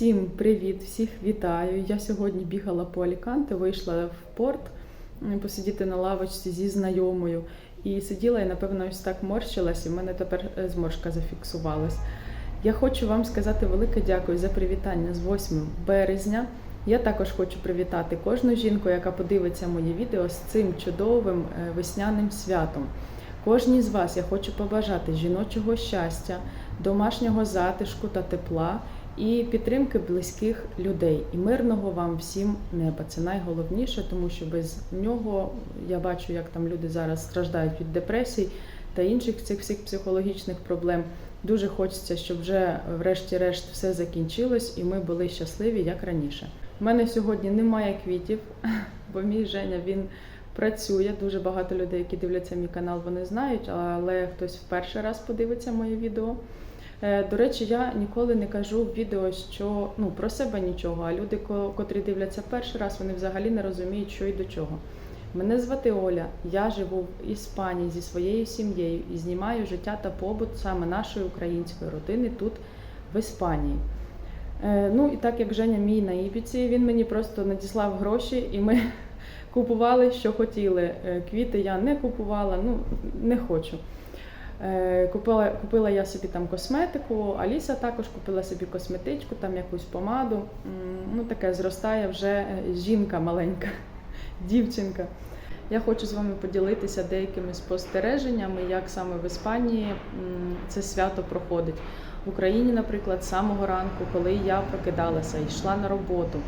Всім привіт, всіх вітаю. Я сьогодні бігала по Аліканте, вийшла в порт посидіти на лавочці зі знайомою. І сиділа і, напевно, ось так морщилась, і в мене тепер е, зморшка зафіксувалась. Я хочу вам сказати велике дякую за привітання з 8 березня. Я також хочу привітати кожну жінку, яка подивиться моє відео з цим чудовим е, весняним святом. Кожній з вас я хочу побажати жіночого щастя, домашнього затишку та тепла і підтримки близьких людей. І мирного вам всім неба. Це найголовніше, тому що без нього я бачу, як там люди зараз страждають від депресій та інших цих всіх психологічних проблем. Дуже хочеться, щоб вже врешті-решт все закінчилось і ми були щасливі як раніше. У мене сьогодні немає квітів, бо мій Женя він працює. Дуже багато людей, які дивляться мій канал, вони знають, але хтось в перший раз подивиться моє відео. Е, До речі, я ніколи не кажу в відео, що ну про себе нічого. А люди, котрі дивляться перший раз, вони взагалі не розуміють, що і до чого. Мене звати Оля. Я живу в Іспанії зі своєю сім'єю і знімаю життя та побут саме нашої української родини тут, в Іспанії. Е, Ну і так як Женя мій на Ібіці, він мені просто надіслав гроші, і ми купували, що хотіли. Е, Квіти я не купувала, ну не хочу. Е, Купила, купила я собі там косметику, Аліса також купила собі косметичку, там якусь помаду. Ну, таке зростає вже е, жінка маленька, дівчинка. Я хочу з вами поділитися деякими спостереженнями, як саме в Іспанії це свято проходить. В Україні, наприклад, з самого ранку, коли я прокидалася і йшла на роботу,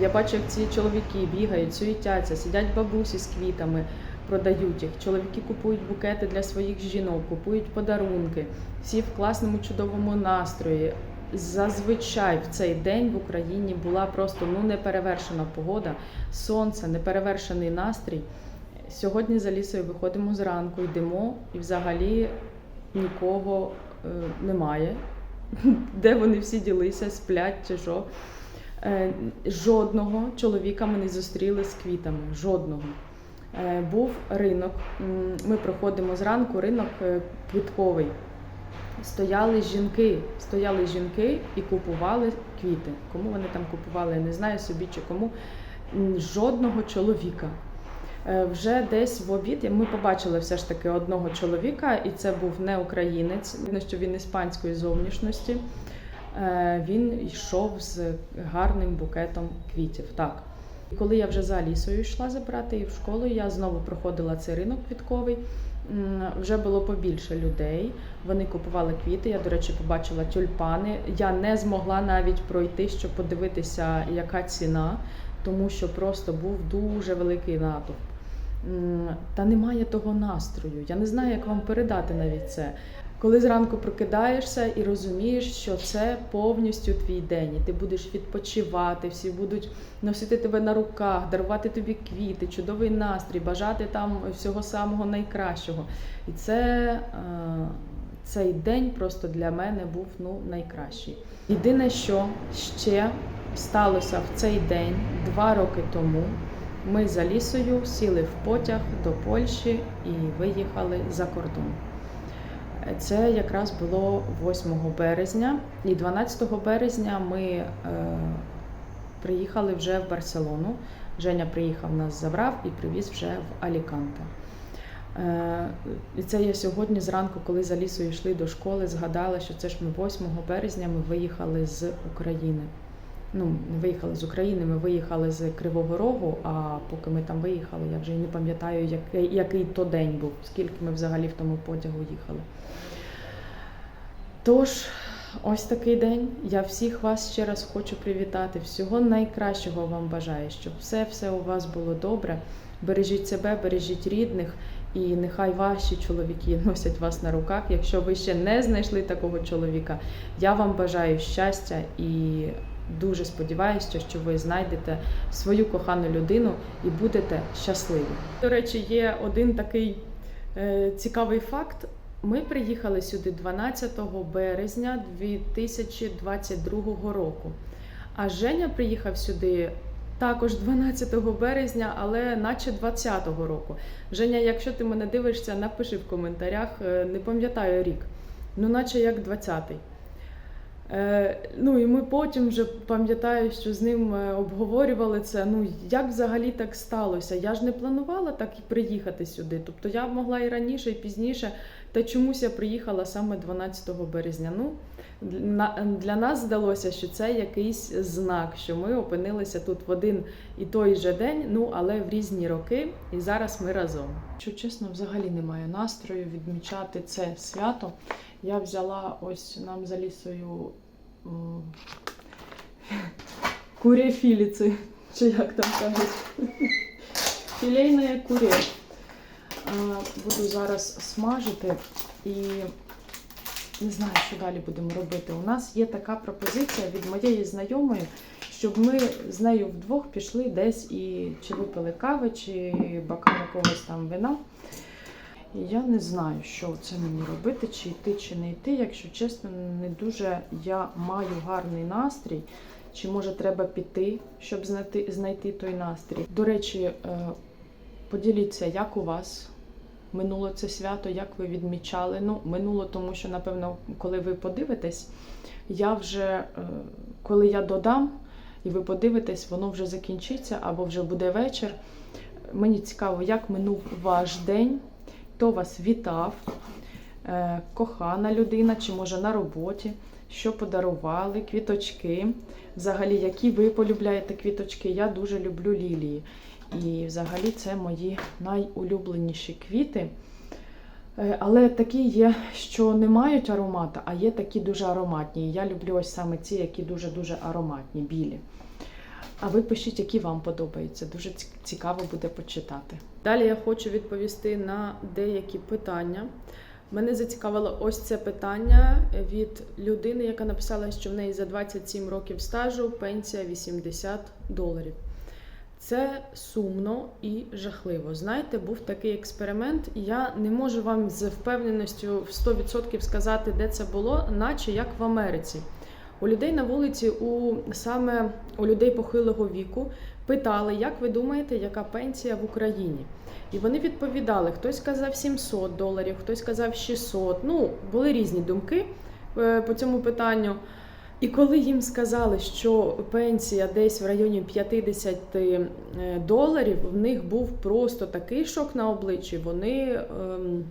я бачу, як ці чоловіки бігають, суетяться, сидять бабусі з квітами, продають їх. Чоловіки купують букети для своїх жінок, купують подарунки. Всі в класному чудовому настрої. Зазвичай в цей день в Україні була просто ну неперевершена погода, сонце, неперевершений настрій. Сьогодні за лісою виходимо зранку, йдемо, і взагалі нікого е, немає. Де вони всі ділися, сплять чи що. Е, жодного чоловіка ми не зустріли з квітами. Жодного. Е, був ринок. Ми проходимо зранку ринок е, квітковий. Стояли жінки, стояли жінки і купували квіти. Кому вони там купували, я не знаю собі чи кому. Жодного чоловіка. Е, Вже десь в обід ми побачили все ж таки одного чоловіка, і це був не українець. Видно, що він іспанської зовнішності. Він йшов з гарним букетом квітів. Так. Коли я вже за лісою йшла забрати її в школу, я знову проходила цей ринок квітковий. Вже було побільше людей. Вони купували квіти. Я, до речі, побачила тюльпани. Я не змогла навіть пройти, щоб подивитися, яка ціна, тому що просто був дуже великий натовп. Та немає того настрою. Я не знаю, як вам передати навіть це. Коли зранку прокидаєшся і розумієш, що це повністю твій день, і ти будеш відпочивати, всі будуть носити тебе на руках, дарувати тобі квіти, чудовий настрій, бажати там всього самого найкращого. І це е, цей день просто для мене був ну, найкращий. Єдине, що ще сталося в цей день два роки тому. Ми за лісою сіли в потяг до Польщі і виїхали за кордон. Це якраз було 8 березня, і 12 березня ми е, приїхали вже в Барселону. Женя приїхав нас забрав і привіз вже в Аліканте. Е, і це я сьогодні зранку, коли за лісою йшли до школи, згадала, що це ж ми 8 березня ми виїхали з України. Ну, виїхали з України, ми виїхали з Кривого Рогу, а поки ми там виїхали, я вже не пам'ятаю, який, який то день був, скільки ми взагалі в тому потягу їхали. Тож, ось такий день. Я всіх вас ще раз хочу привітати. Всього найкращого вам бажаю, щоб все-все у вас було добре. Бережіть себе, бережіть рідних, і нехай ваші чоловіки носять вас на руках. Якщо ви ще не знайшли такого чоловіка, я вам бажаю щастя і дуже сподіваюся, що ви знайдете свою кохану людину і будете щасливі. До речі, є один такий е, цікавий факт. Ми приїхали сюди 12 березня 2022 року. А Женя приїхав сюди також 12 березня, але наче 20-го року. Женя, якщо ти мене дивишся, напиши в коментарях, е, не пам'ятаю рік. Ну, наче як 20-й. Е, ну і ми потім вже пам'ятаю, що з ним е, обговорювали це. Ну як взагалі так сталося? Я ж не планувала так і приїхати сюди. Тобто я могла і раніше, і пізніше. Та чомусь я приїхала саме 12 березня. Ну для нас здалося, що це якийсь знак, що ми опинилися тут в один і той же день, ну але в різні роки, і зараз ми разом. Що чесно, взагалі немає настрою відмічати це свято. Я взяла ось нам за лісою м, курє філіці, чи як там кажуть. Філейне курє. Буду зараз смажити і не знаю, що далі будемо робити. У нас є така пропозиція від моєї знайомої, щоб ми з нею вдвох пішли десь і чи випили кави, чи бокал якогось там вина. І я не знаю, що це мені робити, чи йти, чи не йти. Якщо чесно, не дуже я маю гарний настрій. Чи може треба піти, щоб знайти, знайти той настрій? До речі, е, поділіться, як у вас минуло це свято, як ви відмічали. Ну, минуло, тому що, напевно, коли ви подивитесь, я вже, е, коли я додам, і ви подивитесь, воно вже закінчиться або вже буде вечір. Мені цікаво, як минув ваш день, хто вас вітав, е, кохана людина, чи може на роботі, що подарували, квіточки. Взагалі, які ви полюбляєте квіточки? Я дуже люблю лілії. І взагалі це мої найулюбленіші квіти. Е, Але такі є, що не мають аромата, а є такі дуже ароматні. Я люблю ось саме ці, які дуже-дуже ароматні, білі. А ви пишіть, які вам подобаються. Дуже цікаво буде почитати. Далі я хочу відповісти на деякі питання. Мене зацікавило ось це питання від людини, яка написала, що в неї за 27 років стажу пенсія 80 доларів. Це сумно і жахливо. Знаєте, був такий експеримент, я не можу вам з впевненістю в 100% сказати, де це було, наче як в Америці. У людей на вулиці, у саме у людей похилого віку, питали, як ви думаєте, яка пенсія в Україні? І вони відповідали: хтось казав 700 доларів, хтось казав 600. Ну, були різні думки е, по цьому питанню. І коли їм сказали, що пенсія десь в районі 50 е, доларів, в них був просто такий шок на обличчі. Вони ем,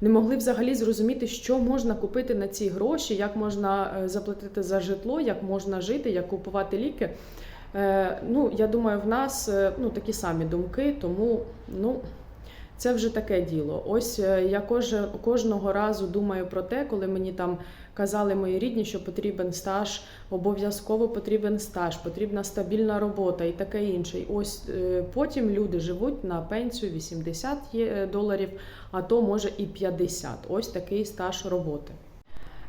не могли взагалі зрозуміти, що можна купити на ці гроші, як можна е, заплатити за житло, як можна жити, як купувати ліки. Е, ну, я думаю, в нас е, ну, такі самі думки, тому ну, це вже таке діло. Ось я кожного разу думаю про те, коли мені там казали мої рідні, що потрібен стаж, обов'язково потрібен стаж, потрібна стабільна робота і таке інше. І Ось е, потім люди живуть на пенсію 80 е, доларів, а то може і 50. Ось такий стаж роботи.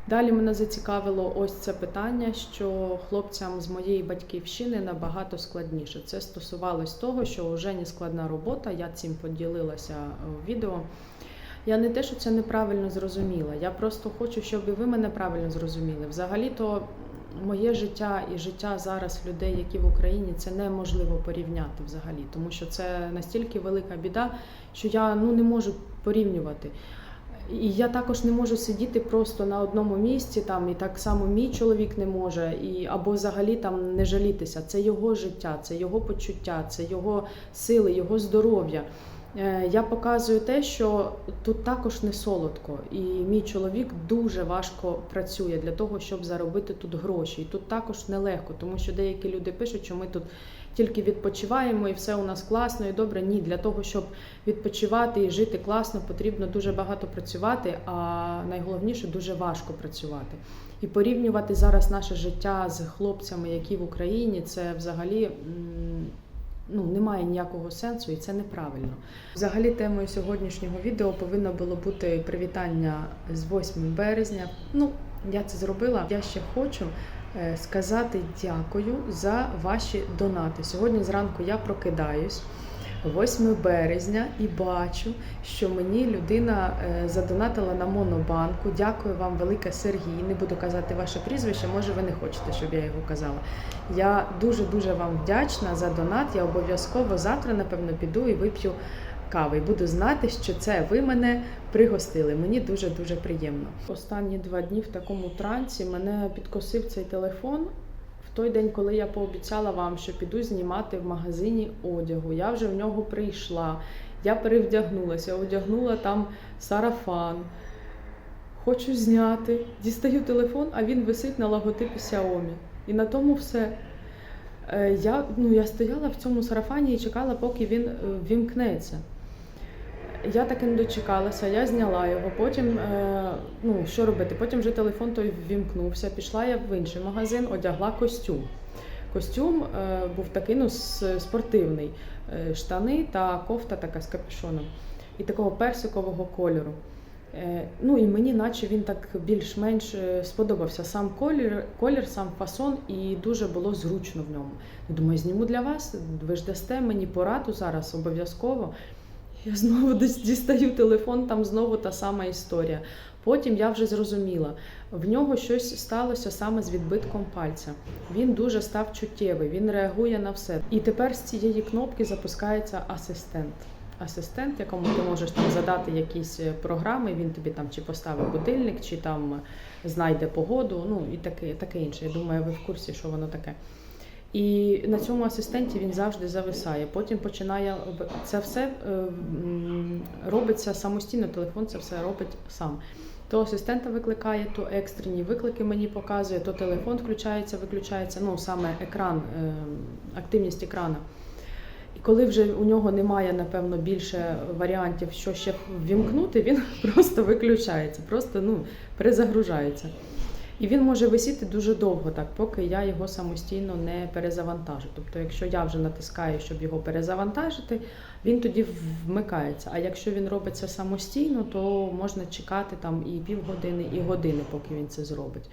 Далі мене зацікавило ось це питання, що хлопцям з моєї батьківщини набагато складніше. Це стосувалось того, що у Жені складна робота. Я цим поділилася в відео. Я не те, що це неправильно зрозуміла. Я просто хочу, щоб ви мене правильно зрозуміли. Взагалі-то моє життя і життя зараз людей, які в Україні, це неможливо порівняти взагалі, тому що це настільки велика біда, що я ну не можу порівнювати. І я також не можу сидіти просто на одному місці, там і так само мій чоловік не може, і або взагалі там не жалітися. Це його життя, це його почуття, це його сили, його здоров'я. Е, Я показую те, що тут також не солодко, і мій чоловік дуже важко працює для того, щоб заробити тут гроші. І тут також нелегко, тому що деякі люди пишуть, що ми тут тільки відпочиваємо і все у нас класно і добре. Ні, для того, щоб відпочивати і жити класно, потрібно дуже багато працювати, а найголовніше дуже важко працювати. І порівнювати зараз наше життя з хлопцями, які в Україні, це взагалі. Ну, немає ніякого сенсу і це неправильно. Взагалі, темою сьогоднішнього відео повинно було бути привітання з 8 березня. Ну, я це зробила. Я ще хочу е, сказати дякую за ваші донати. Сьогодні зранку я прокидаюсь. 8 березня і бачу, що мені людина е, задонатила на монобанку. Дякую вам, велике Сергій. Не буду казати ваше прізвище, може ви не хочете, щоб я його казала. Я дуже дуже вам вдячна за донат. Я обов'язково завтра, напевно, піду і вип'ю кави. Буду знати, що це ви мене пригостили. Мені дуже дуже приємно. Останні два дні в такому трансі мене підкосив цей телефон. Той день, коли я пообіцяла вам, що піду знімати в магазині одягу, я вже в нього прийшла. Я перевдягнулася, одягнула там сарафан. Хочу зняти. Дістаю телефон, а він висить на логотипі Xiaomi. І на тому все. Е, Я, ну, я стояла в цьому сарафані і чекала, поки він е, вімкнеться. Я таки не дочекалася, я зняла його. Потім, е, ну що робити? Потім вже телефон той ввімкнувся. Пішла я в інший магазин, одягла костюм. Костюм е, був такий ну, спортивний, Е, штани та кофта така з капюшоном. І такого персикового кольору. Е, Ну і мені, наче він так більш-менш е, сподобався сам колір, колір, сам фасон, і дуже було зручно в ньому. Думаю, зніму для вас. Ви ж дасте мені пораду зараз обов'язково. Я знову дістаю телефон, там знову та сама історія. Потім я вже зрозуміла, в нього щось сталося саме з відбитком пальця. Він дуже став чуттєвий, він реагує на все. І тепер з цієї кнопки запускається асистент. Асистент, якому ти можеш там задати якісь е, програми, він тобі там чи поставить будильник, чи там знайде погоду, ну і таке, таке інше. Я думаю, ви в курсі, що воно таке. І на цьому асистенті він завжди зависає. Потім починає це все е, робиться самостійно. Телефон це все робить сам. То асистента викликає, то екстрені виклики мені показує, то телефон включається, виключається. Ну саме екран, е, активність екрана. І коли вже у нього немає, напевно, більше варіантів, що ще ввімкнути, він просто виключається, просто ну, перезагружається. І він може висіти дуже довго, так, поки я його самостійно не перезавантажу. Тобто, якщо я вже натискаю, щоб його перезавантажити, він тоді вмикається. А якщо він робиться самостійно, то можна чекати там і півгодини, і години, поки він це зробить.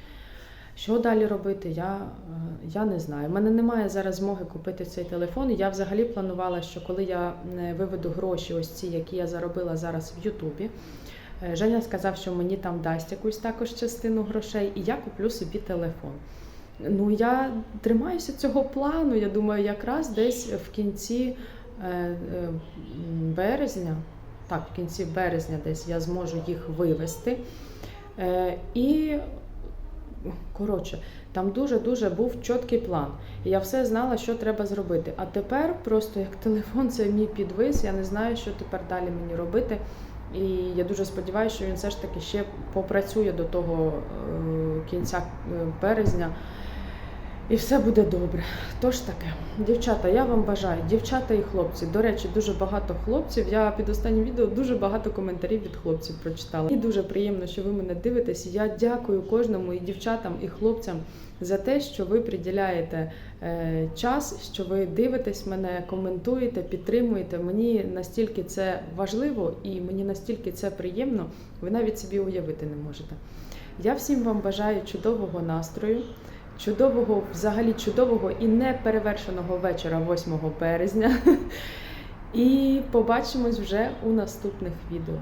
Що далі робити, я, е, я не знаю. У мене немає зараз змоги купити цей телефон. Я взагалі планувала, що коли я е, виведу гроші, ось ці, які я заробила зараз в Ютубі, Женя сказав, що мені там дасть якусь також частину грошей, і я куплю собі телефон. Ну, я тримаюся цього плану. Я думаю, якраз десь в кінці е, е, березня, так, в кінці березня десь я зможу їх вивести. Е, І коротше, там дуже-дуже був чіткий план. Я все знала, що треба зробити. А тепер просто як телефон це мій підвис, я не знаю, що тепер далі мені робити. І я дуже сподіваюся, що він все ж таки ще попрацює до того е, кінця е, березня. І все буде добре. Тож таке, дівчата, я вам бажаю, дівчата і хлопці. До речі, дуже багато хлопців. Я під останнім відео дуже багато коментарів від хлопців прочитала. І дуже приємно, що ви мене дивитесь. Я дякую кожному і дівчатам, і хлопцям за те, що ви приділяєте е, час, що ви дивитесь мене, коментуєте, підтримуєте. Мені настільки це важливо і мені настільки це приємно. Ви навіть собі уявити не можете. Я всім вам бажаю чудового настрою. Чудового, взагалі чудового і неперевершеного вечора 8 березня. І побачимось вже у наступних відео.